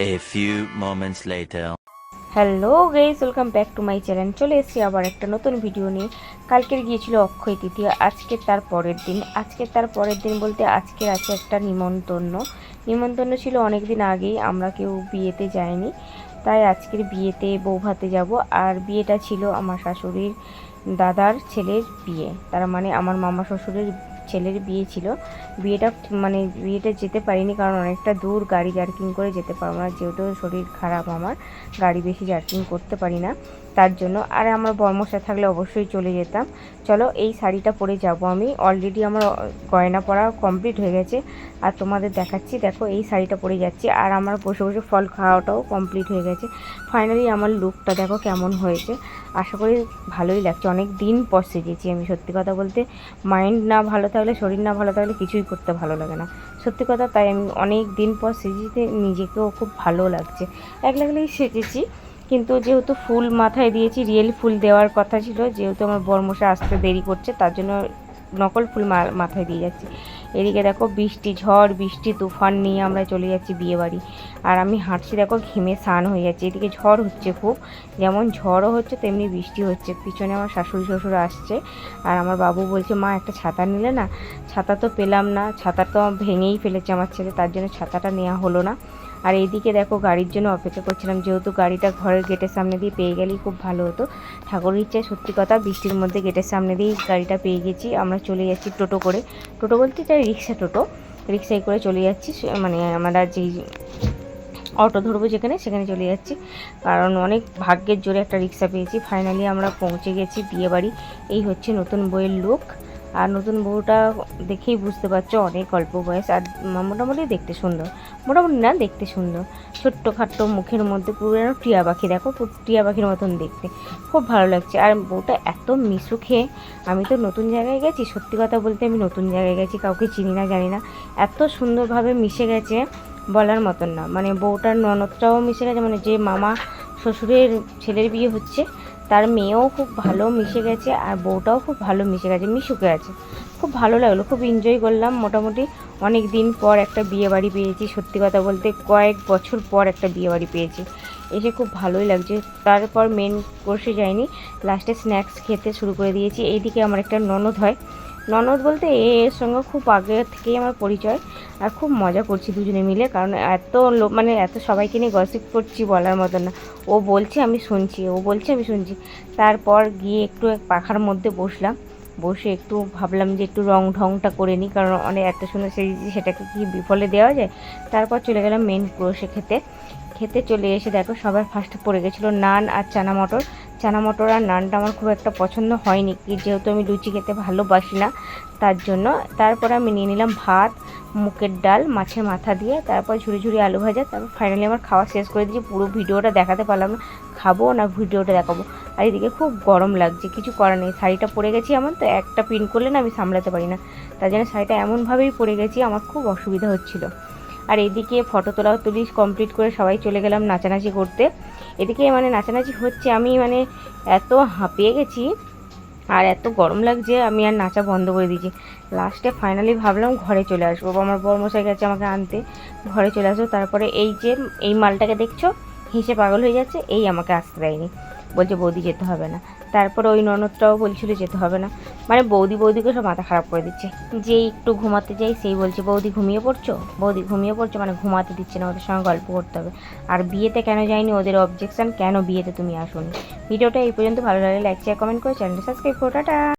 A few moments later. Hello guys welcome back to my channel চলে এসেছি আবার একটা নতুন ভিডিও নিয়ে। কালকের গিয়েছিল অক্ষয় তৃতীয়া, আজকে তার পরের দিন। আজকে তার পরের দিন বলতে আজকে আছে একটা নিমন্ত্রণ। নিমন্ত্রণ ছিল অনেক দিন আগেই, আমরা কেউ বিয়েতে যাইনি। তাই আজকের বিয়েতে বউ ভাতে যাব। আর বিয়েটা ছিল আমার শাশুড়ির দাদার ছেলের বিয়ে। তার মানে আমার মামা শ্বশুরের ছেলের বিয়ে ছিল। বিয়েটা মানে বিয়েটা যেতে পারিনি কারণ অনেকটা দূর গাড়ি জার্কিং করে যেতে পারব না। যেহেতু শরীর খারাপ আমার, গাড়ি বেশি জার্কিং করতে পারি না। তার জন্য। আর আমার বর্মশা থাকলে অবশ্যই চলে যেতাম। চলো, এই শাড়িটা পরে যাব আমি। অলরেডি আমার গয়না পরা কমপ্লিট হয়ে গেছে। আর তোমাদের দেখাচ্ছি, দেখো, এই শাড়িটা পরে যাচ্ছি। আর আমার বসে বসে ফল খাওয়াটাও কমপ্লিট হয়ে গেছে। ফাইনালি আমার লুকটা দেখো কেমন হয়েছে। আশা করি ভালোই লাগছে। অনেক দিন পর সেজেছি আমি, সত্যি কথা বলতে। মাইন্ড না ভালো থাকলে, শরীর না ভালো থাকলে কিছুই করতে ভালো লাগে না। সত্যি কথা, তাই আমি অনেক দিন পর সেজেতে নিজেকেও খুব ভালো লাগছে। এক লাগলেই সেজেছি। কিন্তু যেহেতু ফুল মাথায় দিয়েছি, রিয়েল ফুল দেওয়ার কথা ছিল, যেহেতু আমার বর্মশা আসতে দেরি করছে, তার জন্য নকল ফুল মাথায় দিয়ে যাচ্ছি। এদিকে দেখো বৃষ্টি, ঝড়, বৃষ্টি, তুফান নিয়ে আমরা চলে যাচ্ছি বিয়েবাড়ি। আর আমি হাঁটছি, দেখো ঘেমে স্নান হয়ে যাচ্ছে। এদিকে ঝড় হচ্ছে খুব, যেমন ঝড়ও হচ্ছে, তেমনি বৃষ্টি হচ্ছে। পিছনে আমার শাশুড়ি শ্বশুর আসছে, আর আমার বাবু বলছে, মা, একটা ছাতা নিলে না? ছাতা তো পেলাম না, ছাতা তো ভেঙেই ফেলেছে আমার ছেলে, তার জন্য ছাতাটা নেওয়া হলো না। আর এইদিকে দেখো গাড়ির জন্য অপেক্ষা করছিলাম। যেহেতু গাড়িটা ঘরের গেটের সামনে দিয়ে পেয়ে গেলেই খুব ভালো হতো। ঠাকুরের ইচ্ছায় সত্যি কথা বৃষ্টির মধ্যে গেটের সামনে দিয়েই গাড়িটা পেয়ে গেছি। আমরা চলে যাচ্ছি টোটো করে। টোটো বলতে এটা রিক্সা টোটো। রিক্সায় করে চলে যাচ্ছি। মানে আমরা যেই অটো ধরবো যেখানে, সেখানে চলে যাচ্ছি। কারণ অনেক ভাগ্যের জোরে একটা রিক্সা পেয়েছি। ফাইনালি আমরা পৌঁছে গেছি বিয়েবাড়ি। এই হচ্ছে নতুন বইয়ের লুক আর নতুন বউটা দেখেই বুঝতে পারছ অনেক অল্প বয়স আর মোটামুটি দেখতে সুন্দর। মোটামুটি না, দেখতে সুন্দর। ছোট্ট খাট্ট মুখের মধ্যে পুরো যেন টিয়া পাখি, দেখো টিয়া পাখির মতন দেখতে। খুব ভালো লাগছে। আর বউটা এত মিশুখে আমি তো নতুন জায়গায় গেছি, সত্যি কথা বলতে আমি নতুন জায়গায় গেছি, কাউকে চিনি না, জানি না। এত সুন্দরভাবে মিশে গেছে বলার মতন না। মানে বউটার ননদটাও মিশে গেছে মানে যে মামা, শ্বশুরের ছেলের বিয়ে হচ্ছে তার মেয়েও খুব ভালো মিশে গেছে আর বউটাও খুব ভালো মিশে গেছে, মিশুকে আছে। খুব ভালো লাগল, খুব এনজয় করলাম মোটামুটি। অনেক দিন পর একটা বিয়ে বাড়ি পেয়েছি, সত্যি কথা বলতে কয়েক বছর পর একটা বিয়ে বাড়ি পেয়েছি। এসে খুব ভালোই লাগছে। তারপর মেন কোর্সে যাইনি লাস্টে স্ন্যাক্স খেতে শুরু করে দিয়েছি। এইদিকে আমার একটা ননদ হয় ননদ বলতে এ, এর সঙ্গে খুব আগে থেকেই আমার পরিচয় আর খুব মজা করছি দুজনে মিলে, কারণ এত লো- মানে এত সবাইকে নিয়ে গসিপ করছি বলার মতন না। ও বলছে আমি শুনছি, ও বলছে আমি শুনছি। তারপর গিয়ে একটু এক পাখার মধ্যে বসলাম, বসে একটু ভাবলাম যে একটু রং ঢংটা করে নিই, কারণ অনেক এত সুন্দর সেই সেটাকে কি বিফলে দেওয়া যায়? তারপর চলে গেলাম মেন ক্রোশে খেতে। খেতে চলে এসে দেখো সবার ফার্স্টে পড়ে গেছিল নান আর চানা মটর। চানা মটর আর নানটা আমার খুব একটা পছন্দ হয়নি, কি যেহেতু আমি লুচি খেতে ভালোবাসি না, তার জন্য। তারপরে আমি নিয়ে নিলাম ভাত মুখের ডাল, মাছের মাথা দিয়ে, তারপর ঝুড়ি ঝুড়ি আলু ভাজা, তারপর ফাইনালি আমার খাওয়া শেষ করে দিয়েছি, পুরো ভিডিওটা দেখাতে পারলাম না, খাব না ভিডিওটা দেখাবো। আর এদিকে খুব গরম লাগছে, কিছু করার নেই, শাড়িটা পরে গেছি আমার, তো একটা পিন করলে না আমি সামলাতে পারি না, তার জন্য শাড়িটা এমনভাবেই পরে গেছি, আমার খুব অসুবিধা হচ্ছিল। আর এদিকে ফটো তোলাও তুলি কমপ্লিট করে সবাই চলে গেলাম নাচানাচি করতে। এদিকে মানে নাচানাচি হচ্ছে, আমি মানে এত হাঁপিয়ে গেছি আর এত গরম লাগছে, আমি আর নাচা বন্ধ করে দিয়েছি। লাস্টে ফাইনালি ভাবলাম ঘরে চলে আসব। আমার বর্মশাই গেছে আমাকে আনতে, ঘরে চলে আসব। তারপরে এই যে, এই মালটাকে দেখছ, হেসে পাগল হয়ে যাচ্ছে, এই আমাকে আসতে দেয়নি। বলছে বৌদি যেতে হবে না। তারপর ওই ননদটাও বলছিল যেতে হবে না। মানে বৌদি বৌদিকে সব মাথা খারাপ করে দিচ্ছে। যেই একটু ঘুমাতে যাই, সেই বলছে, বৌদি ঘুমিয়ে পড়ছো? বৌদি ঘুমিয়ে পড়ছো মানে ঘুমাতে দিচ্ছে না, ওদের সঙ্গে গল্প করতে হবে। আর বিয়েতে কেন যায়নি ওদের অবজেকশন কেন বিয়েতে তুমি আসোনি? ভিডিওটা এই পর্যন্ত। ভালো লাগলে লাইক শেয়ার কমেন্ট করে চ্যানেলটা সাবস্ক্রাইব করো। টাটা!